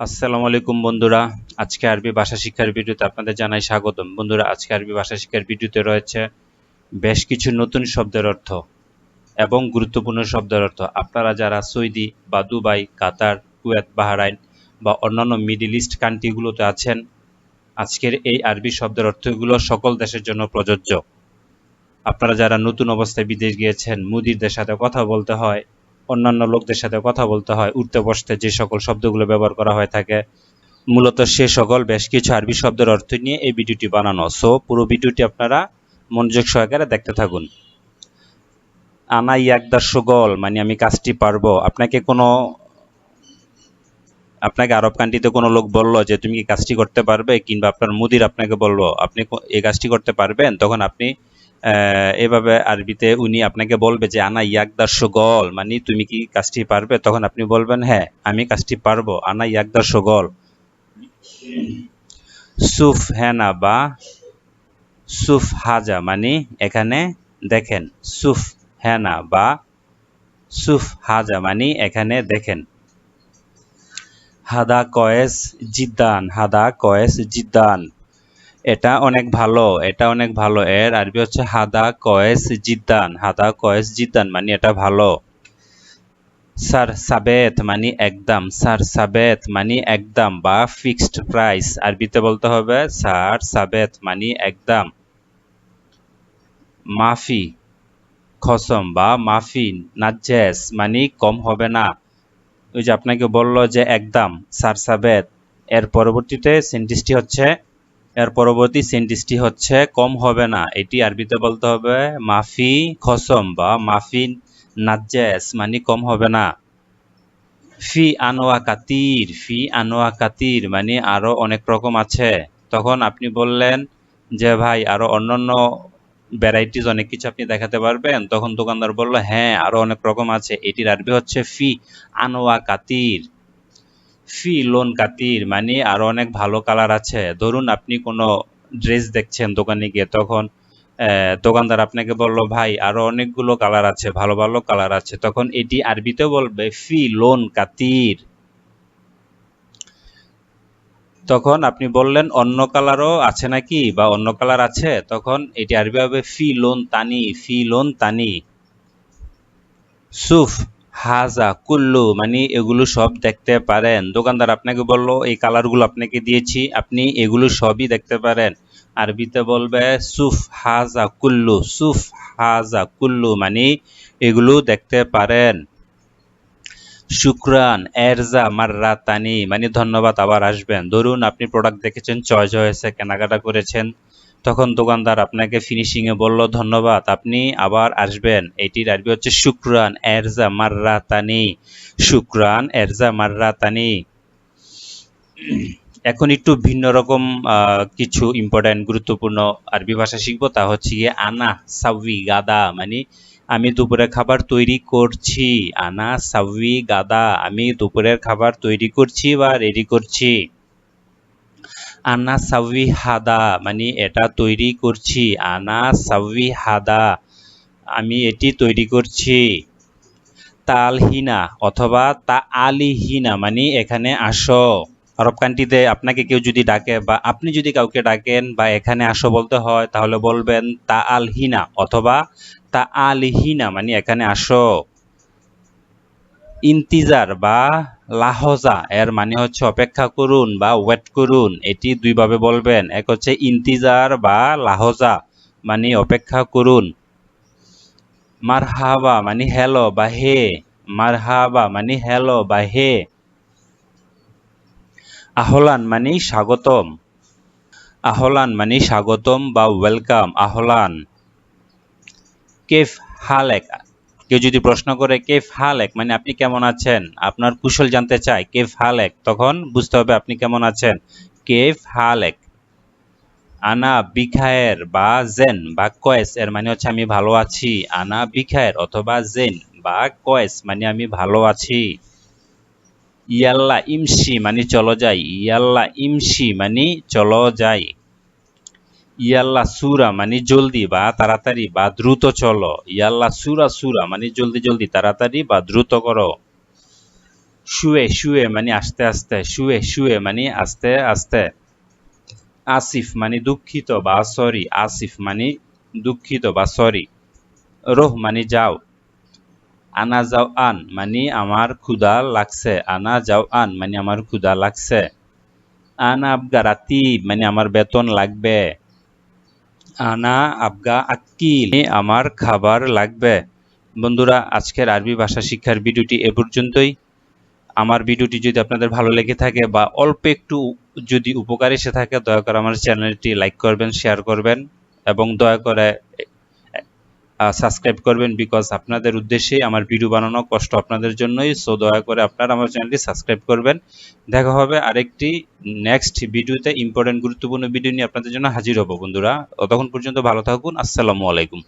আসসালামু আলাইকুম বন্ধুরা। আজকে আরবি ভাষা শিক্ষার ভিডিওতে আপনাদের জানাই স্বাগতম। বন্ধুরা, আজকে আরবি ভাষা শিক্ষার ভিডিওতে রয়েছে বেশ কিছু নতুন শব্দের অর্থ এবং গুরুত্বপূর্ণ শব্দের অর্থ। আপনারা যারা সৌদি বা দুবাই, কাতার, কুয়েত, বাহরাইন বা অন্যান্য মিডিল ইস্ট কান্ট্রিগুলোতে আছেন, আজকের এই আরবি শব্দের অর্থগুলো সকল দেশের জন্য প্রযোজ্য। আপনারা যারা নতুন অবস্থায় বিদেশ গিয়েছেন, মুদিরদের সাথে কথা বলতে হয় অন্যান্য লোকদের সাথে কথা বলতে হয়, উঠতে বসতে যে সকল শব্দগুলো ব্যবহার করা হয়ে থাকে। মূলত সে সকল বেশ কিছু আরবি শব্দের অর্থ নিয়ে এই ভিডিওটি বানানো। সো পুরো ভিডিওটি আপনারা মনোযোগ সহকারে দেখতে থাকুন। আনা ইয়াকদার সুগল মানে আমি কাজটি পারব। আপনাকে কোনো, আপনাকে আরব কান্ট্রিতে কোনো লোক বলল যে, তুমি কি কাজটি করতে পারবে? কিংবা আপনার মুদির আপনাকে বলল, আপনি এই কাজটি করতে পারবেন? তখন আপনি এভাবে আরবিতে উনি আপনাকে বলবে যে, আনা ইয়াকদার সুগল মানে তুমি কি কাজটি পারবে? তখন আপনি বলবেন হ্যাঁ আমি কাজটি পারব। আনা ইয়াকদার সুগল সুফ হেনা বা সুফ হাজা মানে এখানে দেখেন, সুফ হেনা বা সুফ হাজা মানে এখানে দেখেন। হাদা কয়েস জিদ্দান, হাদা কয়েস জিদ্দান। এটা অনেক ভালো, এটা অনেক ভালো। এর আরবি হচ্ছে হাদা কয়েস জিদ্দান, হাদা কয়েস জিদ্দান মানে এটা ভালো। স্যার সাবেত মানে একদম স্যার সাবেত মানে একদম বা ফিক্সড প্রাইস আরবিতে বলতে হবে স্যার সাবেত মানে একদম। মাফি, খসম বা মাফি, নাজ্জেস মানে কম হবে না। ওই যে আপনাকে বলল যে একদম স্যার সাবেত। এর পরবর্তীতে সেন্টেন্সটি হচ্ছে এর পরবর্তী সেন্টেন্সটি হচ্ছে, কম হবে না। এটি আরবিতে বলতে হবে, মাফি খসম বা মাফি নাজ্জেস মানে কম হবে না। ফি আনোয়া কাতির ফি আনোয়া কাতির মানে আরও অনেক রকম আছে। তখন আপনি বললেন যে, ভাই, আরও অন্যান্য ভ্যারাইটিস অনেক কিছু আপনি দেখাতে পারবেন। তখন দোকানদার বলল হ্যাঁ আরও অনেক রকম আছে। এটির আরবি হচ্ছে, ফি আনোয়া কাতির ফি লোন কাতির মানে আরও অনেক ভালো কালার আছে। ধরুন আপনি কোনো ড্রেস দেখছেন দোকানে গিয়ে, তখন দোকানদার আপনাকে বলল, ভাই, আরও অনেকগুলো কালার আছে, ভালো ভালো কালার আছে। তখন এটি আরবিতে বলবে ফি লোন কাতির তখন আপনি বললেন, অন্য কালারও আছে নাকি? বা, অন্য কালার আছে? তখন এটি আরবি হবে ফি লোন তানি ফি লোন তানি সুফ হাজা, কুল্লু মানে এগুলো সব দেখতে পারেন। দোকানদার আপনাকে বলল, এই কালারগুলো আপনাকে দিয়েছি, আপনি এগুলো সবই দেখতে পারেন। আরবিতে বলবে, সুফ হাজা, কুল্লু, সুফ হাজা, কুল্লু মানে এগুলো দেখতে পারেন। শুক্রান, এরজা মাররা তানি মানে ধন্যবাদ, আবার আসবেন। ধরুন, আপনি প্রোডাক্ট দেখেছেন চয়েস হয়েছে, কেনাকাটা করেছেন। তখন দোকানদার আপনাকে ফিনিশিং এ বলল, ধন্যবাদ, আপনি আবার আসবেন। এটির আরবি হচ্ছে শুক্রান, এরজা মাররা তানি শুক্রান, এরজা মাররা তানি এখন একটু ভিন্ন রকম কিছু ইম্পর্টেন্ট গুরুত্বপূর্ণ আরবি ভাষা শিখব, তা হচ্ছে গিয়ে আনা সাউই গাদা মানে আমি দুপুরের খাবার তৈরি করছি। আনা সাউই গাদা, আমি দুপুরের খাবার তৈরি করছি বা রেডি করছি। আনা সাউই হাদা মানে এটা তৈরি করছি। আনা সাউই হাদা আমি এটি তৈরি করছি। তালহিনা অথবা তা আলিহিনা মানে এখানে আসো। আরব কান্ট্রিতে আপনাকে কেউ যদি ডাকে বা আপনি যদি কাউকে ডাকেন বা এখানে আসো বলতে হয়, তাহলে বলবেন তা আলহিনা অথবা তা আলিহিনা মানে এখানে আসো। ইন্তিজার বা লাহজা, এর মানে হচ্ছে অপেক্ষা করুন বা ওয়েট করুন। এটি দুইভাবে বলবেন। এক হচ্ছে ইন্তিজার বা লাহজা মানে অপেক্ষা করুন। মারহাবা মানে হ্যালো বা হে। মারহাবা মানে হ্যালো বা হে। আহলান মানে স্বাগতম। আহলান মানে স্বাগতম বা ওয়েলকাম আহলান। কেফ, হালেক কেউ যদি প্রশ্ন করে কেফ হালেক মানে আপনি কেমন আছেন? আপনার কুশল জানতে চায় কেফ হালেক তখন বুঝতে হবে আপনি কেমন আছেন। কেফ হালেক আনা বিখায়ের বা জেন, বা কয়েস, এর মানে হচ্ছে আমি ভালো আছি। আনা বিখায়ের অথবা জেন, বা কয়েস মানে আমি ভালো আছি। ইয়াল্লা ইমসি মানে চলো যাই। ইয়াল্লা ইমসি মানে চলো যাই। ইয়াল্লা সুরা মানে জলদি বা তাড়াতাড়ি বা দ্রুত চলো। ইয়াল্লা সুরা সুরা মানে জলদি জলদি তাড়াতাড়ি বা দ্রুত করো। শুয়ে শুয়ে মানে আস্তে আস্তে, শুয়ে শুয়ে মানে আস্তে আস্তে। আসিফ মানে দুঃখিত বা সরি। আসিফ মানে দুঃখিত বা সরি। রোহ মানে যাও। আনা যাও আন মানে আমার ক্ষুধা লাগছে। আনা যাও আন মানে আমার ক্ষুধা লাগছে। আনা আবগা রাতি মানে আমার বেতন লাগবে। আনা আবগা আক্কিল। আমার খাবার লাগবে। বন্ধুরা, আজকের আরবি ভাষা শিক্ষার ভিডিওটি এ পর্যন্তই। আমার ভিডিওটি যদি আপনাদের ভালো লেগে থাকে বা অল্প একটু যদি উপকার এসে থাকে, দয়া করে আমার চ্যানেলটি লাইক করবেন, শেয়ার করবেন এবং দয়া করে সাবস্ক্রাইব করবেন বিকজ আপনাদের উদ্দেশ্যে আমার ভিডিও বানানো কষ্ট আপনাদের জন্যই। সো দয়া করে আপনারা আমার চ্যানেলটি সাবস্ক্রাইব করবেন। দেখা হবে আরেকটি নেক্সট ভিডিওতে ইম্পর্টেন্ট গুরুত্বপূর্ণ ভিডিও নিয়ে আপনাদের জন্য হাজির হব বন্ধুরা। ততক্ষণ পর্যন্ত ভালো থাকুন। আসসালামু আলাইকুম।